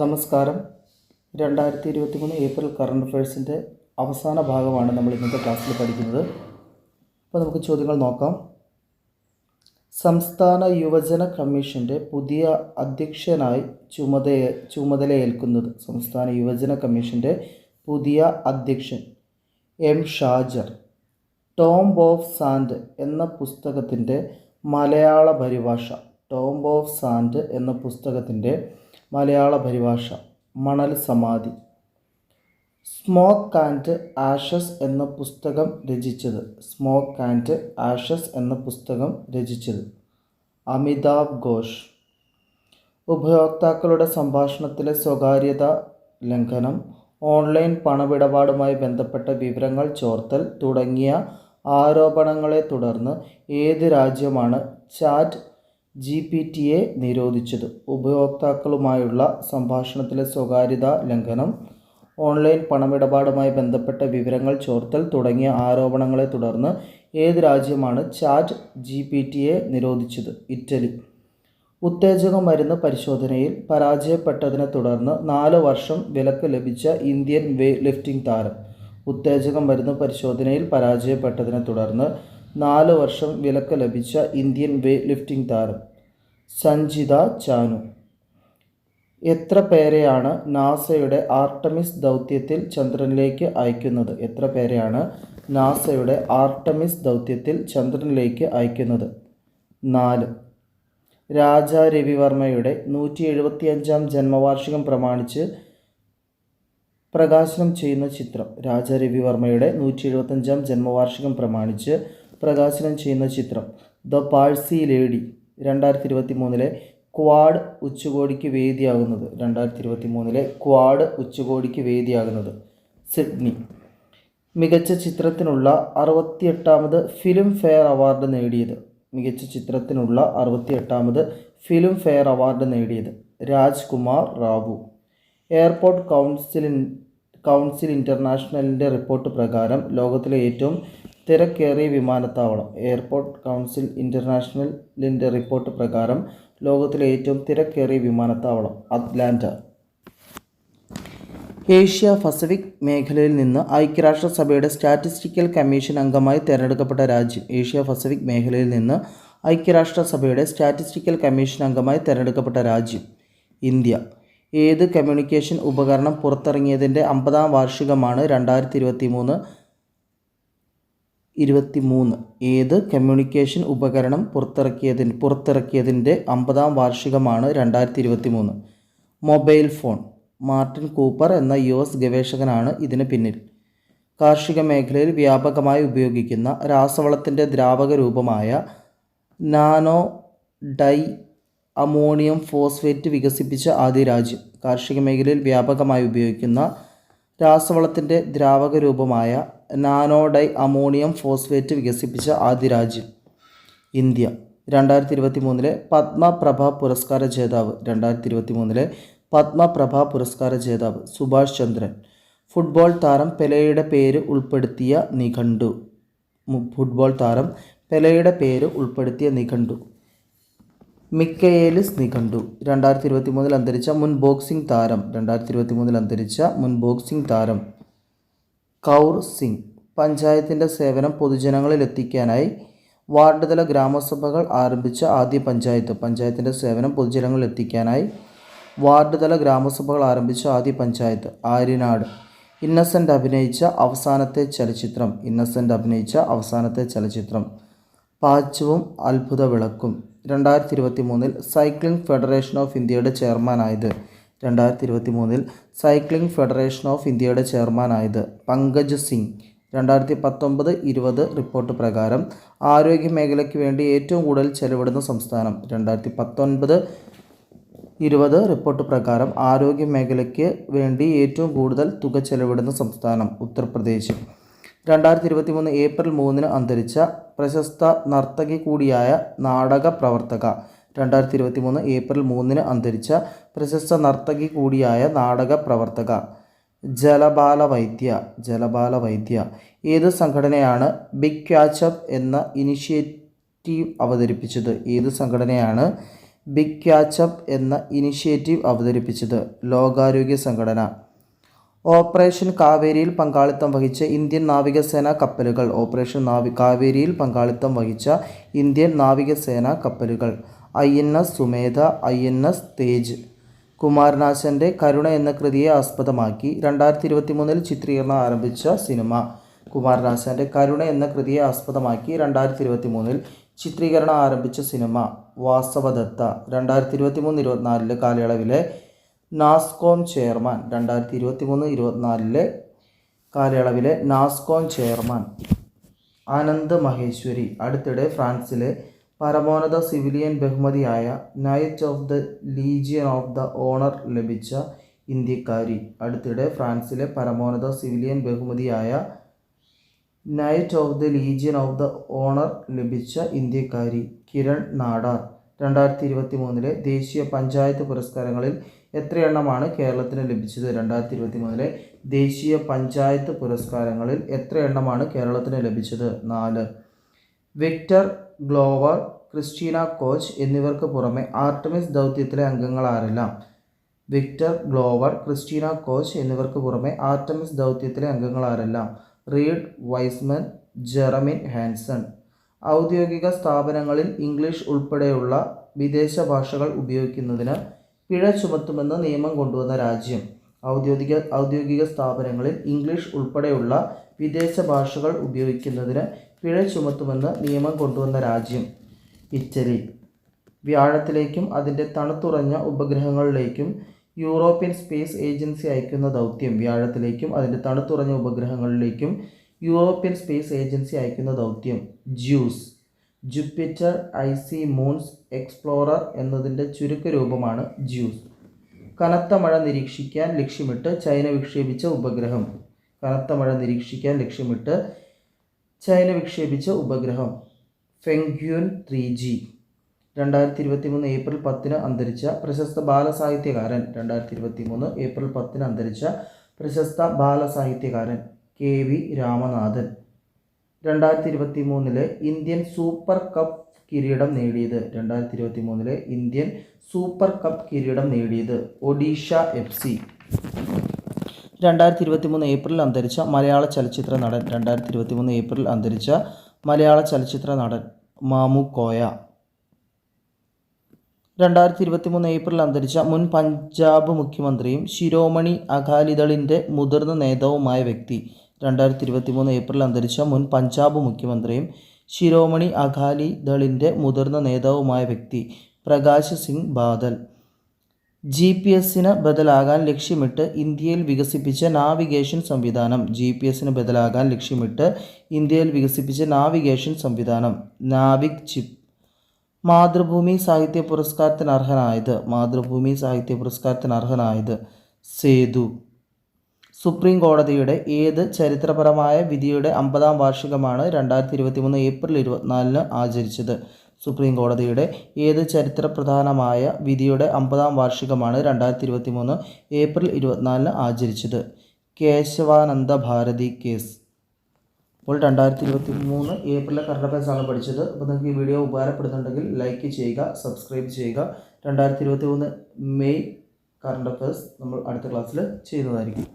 നമസ്കാരം. രണ്ടായിരത്തി ഇരുപത്തി മൂന്ന് ഏപ്രിൽ കറണ്ട് അഫയേഴ്സിന്റെ അവസാന ഭാഗമാണ് നമ്മൾ ഇന്നത്തെ ക്ലാസ്സിൽ പഠിക്കുന്നത്. അപ്പോൾ നമുക്ക് ചോദ്യങ്ങൾ നോക്കാം. സംസ്ഥാന യുവജന കമ്മീഷന്റെ പുതിയ അധ്യക്ഷനായി ചുമത ചുമതലയേൽക്കുന്നത് സംസ്ഥാന യുവജന കമ്മീഷന്റെ പുതിയ അധ്യക്ഷൻ M Shajar. Tomb of sand എന്ന പുസ്തകത്തിന്റെ മലയാള പരിഭാഷ ടോംബ് ഓഫ് സാൻഡ് എന്ന പുസ്തകത്തിന്റെ മലയാള പരിഭാഷ മണൽ സമാധി. സ്മോക്ക് ആൻഡ് ആഷസ് എന്ന പുസ്തകം രചിച്ചത്. സ്മോക്ക് ആൻഡ് ആഷസ് എന്ന പുസ്തകം രചിച്ചത്. അമിതാഭ് ഘോഷ്. ഉപഭോക്താക്കളുടെ സംഭാഷണത്തിലെ സ്വകാര്യത ലംഘനം ഓൺലൈൻ പണമിടപാടുമായി ബന്ധപ്പെട്ട വിവരങ്ങൾ ചോർത്തൽ തുടങ്ങിയ ആരോപണങ്ങളെ തുടർന്ന് ഏത് രാജ്യമാണ് ചാറ്റ് ജി പി ടിയെ നിരോധിച്ചത്. ഉപയോക്താക്കളുമായുള്ള സംഭാഷണത്തിലെ സ്വകാര്യത ലംഘനം ഓൺലൈൻ പണമിടപാടുമായി ബന്ധപ്പെട്ട വിവരങ്ങൾ ചോർത്തൽ തുടങ്ങിയ ആരോപണങ്ങളെ തുടർന്ന് ഏത് രാജ്യമാണ് ചാറ്റ് ജി പി ടിയെ നിരോധിച്ചത്? ഇറ്റലി. ഉത്തേജക മരുന്ന് പരിശോധനയിൽ പരാജയപ്പെട്ടതിനെ തുടർന്ന് നാല് വർഷം വിലക്ക് ലഭിച്ച ഇന്ത്യൻ വേ ലിഫ്റ്റിംഗ് താരം. ഉത്തേജക മരുന്ന് പരിശോധനയിൽ പരാജയപ്പെട്ടതിനെ തുടർന്ന് നാല് വർഷം വിലക്ക് ലഭിച്ച ഇന്ത്യൻ വേ ലിഫ്റ്റിംഗ് താരം. സഞ്ജിത ചാനു. എത്ര പേരെയാണ് നാസയുടെ ആർട്ടമിസ് ദൗത്യത്തിൽ ചന്ദ്രനിലേക്ക് അയക്കുന്നത്? എത്ര പേരെയാണ് നാസയുടെ ആർട്ടമിസ് ദൗത്യത്തിൽ ചന്ദ്രനിലേക്ക് അയക്കുന്നത്? നാല്. രാജ രവിവർമ്മയുടെ നൂറ്റി എഴുപത്തിയഞ്ചാം ജന്മവാർഷികം പ്രമാണിച്ച് പ്രകാശനം ചെയ്യുന്ന ചിത്രം. രാജ രവിവർമ്മയുടെ നൂറ്റി എഴുപത്തഞ്ചാം ജന്മവാർഷികം പ്രമാണിച്ച് പ്രകാശനം ചെയ്യുന്ന ചിത്രം. The Parsi lady. രണ്ടായിരത്തി ഇരുപത്തി മൂന്നിലെ ക്വാഡ് ഉച്ചകോടിക്ക് വേദിയാകുന്നത്. രണ്ടായിരത്തി ഇരുപത്തി മൂന്നിലെ ക്വാഡ് ഉച്ചകോടിക്ക് വേദിയാകുന്നത്. സിഡ്നി. മികച്ച ചിത്രത്തിനുള്ള അറുപത്തിയെട്ടാമത് ഫിലിം ഫെയർ അവാർഡ് നേടിയത്. മികച്ച ചിത്രത്തിനുള്ള അറുപത്തിയെട്ടാമത് ഫിലിം ഫെയർ അവാർഡ് നേടിയത് രാജ്കുമാർ റാവു. എയർപോർട്ട് കൗൺസിലിൻ കൗൺസിൽ ഇന്റർനാഷണലിന്റെ റിപ്പോർട്ട് പ്രകാരം ലോകത്തിലെ ഏറ്റവും തിരക്കേറിയ വിമാനത്താവളം എയർപോർട്ട് കൗൺസിൽ ഇന്റർനാഷണലിന്റെ റിപ്പോർട്ട് പ്രകാരം ലോകത്തിലെ ഏറ്റവും തിരക്കേറിയ വിമാനത്താവളം അറ്റ്ലാന്റ. ഏഷ്യ പസഫിക് മേഖലയിൽ നിന്ന് ഐക്യരാഷ്ട്രസഭയുടെ സ്റ്റാറ്റിസ്റ്റിക്കൽ കമ്മീഷൻ അംഗമായി തിരഞ്ഞെടുക്കപ്പെട്ട രാജ്യം ഏഷ്യ പസഫിക് മേഖലയിൽ നിന്ന് ഐക്യരാഷ്ട്രസഭയുടെ സ്റ്റാറ്റിസ്റ്റിക്കൽ കമ്മീഷൻ അംഗമായി തിരഞ്ഞെടുക്കപ്പെട്ട രാജ്യം ഇന്ത്യ. ഏത് കമ്മ്യൂണിക്കേഷൻ ഉപകരണം പുറത്തിറങ്ങിയതിന്റെ അമ്പതാം വാർഷികമാണ് രണ്ടായിരത്തി ഇരുപത്തി മൂന്ന് ഇരുപത്തി മൂന്ന് ഏത് കമ്മ്യൂണിക്കേഷൻ ഉപകരണം പുറത്തിറക്കിയതിന് പുറത്തിറക്കിയതിന്റെ അമ്പതാം വാർഷികമാണ് രണ്ടായിരത്തി ഇരുപത്തി മൂന്ന് മൊബൈൽ ഫോൺ. മാർട്ടിൻ കൂപ്പർ എന്ന യു എസ് ഗവേഷകനാണ് ഇതിന് പിന്നിൽ. കാർഷിക മേഖലയിൽ വ്യാപകമായി ഉപയോഗിക്കുന്ന രാസവളത്തിന്റെ ദ്രാവക രൂപമായ നാനോ ഡൈ അമോണിയം ഫോസ്ഫേറ്റ് വികസിപ്പിച്ച ആദ്യ രാജ്യം. കാർഷിക മേഖലയിൽ വ്യാപകമായി ഉപയോഗിക്കുന്ന രാസവളത്തിന്റെ ദ്രാവക രൂപമായ നാനോഡൈ അമോണിയം ഫോസ്ഫേറ്റ് വികസിപ്പിച്ച ആദ്യ രാജ്യം ഇന്ത്യ. രണ്ടായിരത്തി ഇരുപത്തി മൂന്നിലെ പത്മപ്രഭ പുരസ്കാര ജേതാവ്. രണ്ടായിരത്തി ഇരുപത്തി മൂന്നിലെ പത്മപ്രഭ പുരസ്കാര ജേതാവ് സുഭാഷ് ചന്ദ്രൻ. ഫുട്ബോൾ താരം പെലയുടെ പേര് ഉൾപ്പെടുത്തിയ നിഘണ്ടു. ഫുട്ബോൾ താരം പെലയുടെ പേര് ഉൾപ്പെടുത്തിയ നിഘണ്ടു. മിക്കയേലിസ് നിഘണ്ടു. രണ്ടായിരത്തി ഇരുപത്തി മൂന്നിൽ അന്തരിച്ച മുൻ ബോക്സിംഗ് താരം. രണ്ടായിരത്തി ഇരുപത്തി മൂന്നിൽ അന്തരിച്ച മുൻ ബോക്സിംഗ് താരം കൗർ സിംഗ്. പഞ്ചായത്തിന്റെ സേവനം പൊതുജനങ്ങളിൽ എത്തിക്കാനായി വാർഡ് തല ഗ്രാമസഭകൾ ആരംഭിച്ച ആദ്യ പഞ്ചായത്ത്. പഞ്ചായത്തിന്റെ സേവനം പൊതുജനങ്ങളിൽ എത്തിക്കാനായി വാർഡ് തല ഗ്രാമസഭകൾ ആരംഭിച്ച ആദ്യ പഞ്ചായത്ത്. ആര്യനാട്. ഇന്നസെന്റ് അഭിനയിച്ച അവസാനത്തെ ചലച്ചിത്രം. ഇന്നസെന്റ് അഭിനയിച്ച അവസാനത്തെ ചലച്ചിത്രം. പാച്ചുവും അത്ഭുത വിളക്കും രണ്ടായിരത്തി ഇരുപത്തി മൂന്നിൽ സൈക്ലിംഗ് ഫെഡറേഷൻ ഓഫ് ഇന്ത്യയുടെ ചെയർമാനായത് രണ്ടായിരത്തി ഇരുപത്തി മൂന്നിൽ സൈക്ലിംഗ് ഫെഡറേഷൻ ഓഫ് ഇന്ത്യയുടെ ചെയർമാനായത് പങ്കജ് സിംഗ്. രണ്ടായിരത്തി പത്തൊമ്പത് ഇരുപത് റിപ്പോർട്ട് പ്രകാരം ആരോഗ്യ മേഖലയ്ക്ക് വേണ്ടി ഏറ്റവും കൂടുതൽ ചെലവിടുന്ന സംസ്ഥാനം. രണ്ടായിരത്തി പത്തൊൻപത് ഇരുപത് റിപ്പോർട്ട് പ്രകാരം ആരോഗ്യ മേഖലയ്ക്ക് വേണ്ടി ഏറ്റവും കൂടുതൽ തുക ചെലവിടുന്ന സംസ്ഥാനം ഉത്തർപ്രദേശ്. രണ്ടായിരത്തി ഇരുപത്തി മൂന്ന് ഏപ്രിൽ മൂന്നിന് അന്തരിച്ച പ്രശസ്ത നർത്തകി കൂടിയായ നാടക പ്രവർത്തക രണ്ടായിരത്തി ഇരുപത്തി മൂന്ന് ഏപ്രിൽ മൂന്നിന് അന്തരിച്ച പ്രശസ്ത നർത്തകി കൂടിയായ നാടക പ്രവർത്തക ജലബാല വൈദ്യ ജലബാല വൈദ്യ ഏത് സംഘടനയാണ് ബിഗ് ക്യാച്ചപ്പ് എന്ന ഇനിഷ്യേറ്റീവ് അവതരിപ്പിച്ചത്? ഏത് സംഘടനയാണ് ബിഗ് ക്യാച്ചപ്പ് എന്ന ഇനിഷ്യേറ്റീവ് അവതരിപ്പിച്ചത്? ലോകാരോഗ്യ സംഘടന. ഓപ്പറേഷൻ കാവേരിയിൽ പങ്കാളിത്തം വഹിച്ച ഇന്ത്യൻ നാവികസേന കപ്പലുകൾ. ഓപ്പറേഷൻ നാവി കാവേരിയിൽ പങ്കാളിത്തം വഹിച്ച ഇന്ത്യൻ നാവികസേന കപ്പലുകൾ. I N S Sumedha I N S Tej. കുമാരനാശന്റെ കരുണ എന്ന കൃതിയെ ആസ്പദമാക്കി രണ്ടായിരത്തി ഇരുപത്തി മൂന്നിൽ ചിത്രീകരണം ആരംഭിച്ച സിനിമ. കുമാരനാശന്റെ കരുണ എന്ന കൃതിയെ ആസ്പദമാക്കി രണ്ടായിരത്തി ഇരുപത്തി മൂന്നിൽ ചിത്രീകരണം ആരംഭിച്ച സിനിമ. വാസവദത്ത രണ്ടായിരത്തി ഇരുപത്തി മൂന്ന് ഇരുപത്തിനാലിലെ കാലയളവിലെ നാസ്കോം ചെയർമാൻ. രണ്ടായിരത്തി ഇരുപത്തി മൂന്ന് ഇരുപത്തിനാലിലെ കാലയളവിലെ നാസ്കോം ചെയർമാൻ. ആനന്ദ് മഹേശ്വരി അടുത്തിടെ ഫ്രാൻസിലെ പരമോന്നത സിവിലിയൻ ബഹുമതിയായ Knight of the Legion of the Honour ലഭിച്ച ഇന്ത്യക്കാരി. അടുത്തിടെ ഫ്രാൻസിലെ പരമോന്നത സിവിലിയൻ ബഹുമതിയായ Knight of the Legion of the Honour ലഭിച്ച ഇന്ത്യക്കാരി കിരൺ നാടാർ. രണ്ടായിരത്തി ഇരുപത്തി മൂന്നിലെ ദേശീയ പഞ്ചായത്ത് പുരസ്കാരങ്ങളിൽ എത്രയെണ്ണമാണ് കേരളത്തിന് ലഭിച്ചത്? രണ്ടായിരത്തി ഇരുപത്തി മൂന്നിലെ ദേശീയ പഞ്ചായത്ത് പുരസ്കാരങ്ങളിൽ എത്ര എണ്ണമാണ് കേരളത്തിന് ലഭിച്ചത്? നാല്. വിക്ടർ ഗ്ലോവർ ക്രിസ്റ്റീന കോച്ച് എന്നിവർക്ക് പുറമെ ആർട്ടമിസ് ദൗത്യത്തിലെ അംഗങ്ങൾ ആരല്ല വിക്ടർ ഗ്ലോവർ ക്രിസ്റ്റീന കോച്ച് എന്നിവർക്ക് പുറമെ ആർട്ടമിസ് ദൗത്യത്തിലെ അംഗങ്ങൾ ആരല്ല റീഡ് വൈസ്മൻ ജെറമിൻ ഹാൻസൺ. ഔദ്യോഗിക സ്ഥാപനങ്ങളിൽ ഇംഗ്ലീഷ് ഉൾപ്പെടെയുള്ള വിദേശ ഭാഷകൾ ഉപയോഗിക്കുന്നതിന് പിഴ ചുമത്തുമെന്ന് നിയമം കൊണ്ടുവന്ന രാജ്യം. ഔദ്യോഗിക ഔദ്യോഗിക സ്ഥാപനങ്ങളിൽ ഇംഗ്ലീഷ് ഉൾപ്പെടെയുള്ള വിദേശ ഭാഷകൾ ഉപയോഗിക്കുന്നതിന് പിഴ ചുമത്തുമെന്ന് നിയമം കൊണ്ടുവന്ന രാജ്യം ഇറ്റലി. വ്യാഴത്തിലേക്കും അതിന്റെ തണുത്തുറഞ്ഞ ഉപഗ്രഹങ്ങളിലേക്കും യൂറോപ്യൻ സ്പേസ് ഏജൻസി അയക്കുന്ന ദൗത്യം വ്യാഴത്തിലേക്കും അതിന്റെ തണുത്തുറഞ്ഞ ഉപഗ്രഹങ്ങളിലേക്കും യൂറോപ്യൻ സ്പേസ് ഏജൻസി അയക്കുന്ന ദൗത്യം JUICE. Jupiter icy moons explorer എന്നതിന്റെ ചുരുക്കരൂപമാണ് ജ്യൂസ്. കനത്ത മഴ നിരീക്ഷിക്കാൻ ലക്ഷ്യമിട്ട് ചൈന വിക്ഷേപിച്ച ഉപഗ്രഹം. കനത്ത മഴ നിരീക്ഷിക്കാൻ ലക്ഷ്യമിട്ട് ചൈന വിക്ഷേപിച്ച ഉപഗ്രഹം ഫെങ്ക്യൂൻ ത്രീ ജി രണ്ടായിരത്തി ഇരുപത്തി മൂന്ന് ഏപ്രിൽ പത്തിന് അന്തരിച്ച പ്രശസ്ത ബാലസാഹിത്യകാരൻ. രണ്ടായിരത്തി ഇരുപത്തി മൂന്ന് ഏപ്രിൽ പത്തിന് അന്തരിച്ച പ്രശസ്ത ബാലസാഹിത്യകാരൻ കെ വി രാമനാഥൻ. രണ്ടായിരത്തി ഇരുപത്തി മൂന്നിലെ ഇന്ത്യൻ സൂപ്പർ കപ്പ് കിരീടം നേടിയത്. രണ്ടായിരത്തി ഇരുപത്തി മൂന്നിലെ ഇന്ത്യൻ സൂപ്പർ കപ്പ് കിരീടം നേടിയത് ഒഡീഷ എഫ് സി. രണ്ടായിരത്തി ഇരുപത്തി മൂന്ന് ഏപ്രിൽ അന്തരിച്ച മലയാള ചലച്ചിത്ര നടൻ രണ്ടായിരത്തി ഇരുപത്തി മൂന്ന് ഏപ്രിൽ അന്തരിച്ച മലയാള ചലച്ചിത്ര നടൻ മാമു കോയ. രണ്ടായിരത്തി ഇരുപത്തി മൂന്ന് ഏപ്രിൽ അന്തരിച്ച മുൻ പഞ്ചാബ് മുഖ്യമന്ത്രിയും ശിരോമണി അകാലിദളിന്റെ മുതിർന്ന നേതാവുമായ വ്യക്തി. രണ്ടായിരത്തി ഇരുപത്തി മൂന്ന് ഏപ്രിൽ അന്തരിച്ച മുൻ പഞ്ചാബ് മുഖ്യമന്ത്രിയും ശിരോമണി അകാലിദളിന്റെ മുതിർന്ന നേതാവുമായ വ്യക്തി പ്രകാശ് സിംഗ് ബാദൽ. ജി പി എസിന് ബദലാകാൻ ലക്ഷ്യമിട്ട് ഇന്ത്യയിൽ വികസിപ്പിച്ച നാവിഗേഷൻ സംവിധാനം. ജി പി എസിന് ബദലാകാൻ ലക്ഷ്യമിട്ട് ഇന്ത്യയിൽ വികസിപ്പിച്ച നാവിഗേഷൻ സംവിധാനം. നാവിക് ചിപ്പ്. മാതൃഭൂമി സാഹിത്യ പുരസ്കാരത്തിന് അർഹനായത്. മാതൃഭൂമി സാഹിത്യ പുരസ്കാരത്തിന് അർഹനായത് സേതു. സുപ്രീം കോടതിയുടെ ഏത് ചരിത്രപരമായ വിധിയുടെ അമ്പതാം വാർഷികമാണ് രണ്ടായിരത്തി ഇരുപത്തി മൂന്ന് ഏപ്രിൽ ഇരുപത്തിനാലിന് ആചരിച്ചത്? സുപ്രീം കോടതിയുടെ ഏത് ചരിത്രപ്രധാനമായ വിധിയുടെ അമ്പതാം വാർഷികമാണ് രണ്ടായിരത്തി ഇരുപത്തി മൂന്ന് ഏപ്രിൽ ഇരുപത്തിനാലിന് ആചരിച്ചത്? കേശവാനന്ദ ഭാരതി കേസ്. അപ്പോൾ രണ്ടായിരത്തി ഇരുപത്തി മൂന്ന് ഏപ്രിലെ കറണ്ട് അഫയേഴ്സാണ് പഠിച്ചത്. അപ്പോൾ നിങ്ങൾക്ക് ഈ വീഡിയോ ഉപകാരപ്പെടുന്നുണ്ടെങ്കിൽ ലൈക്ക് ചെയ്യുക സബ്സ്ക്രൈബ് ചെയ്യുക. രണ്ടായിരത്തി ഇരുപത്തി മൂന്ന് മെയ് കറണ്ട് അഫയേഴ്സ് നമ്മൾ അടുത്ത ക്ലാസ്സിൽ ചെയ്യുന്നതായിരിക്കും.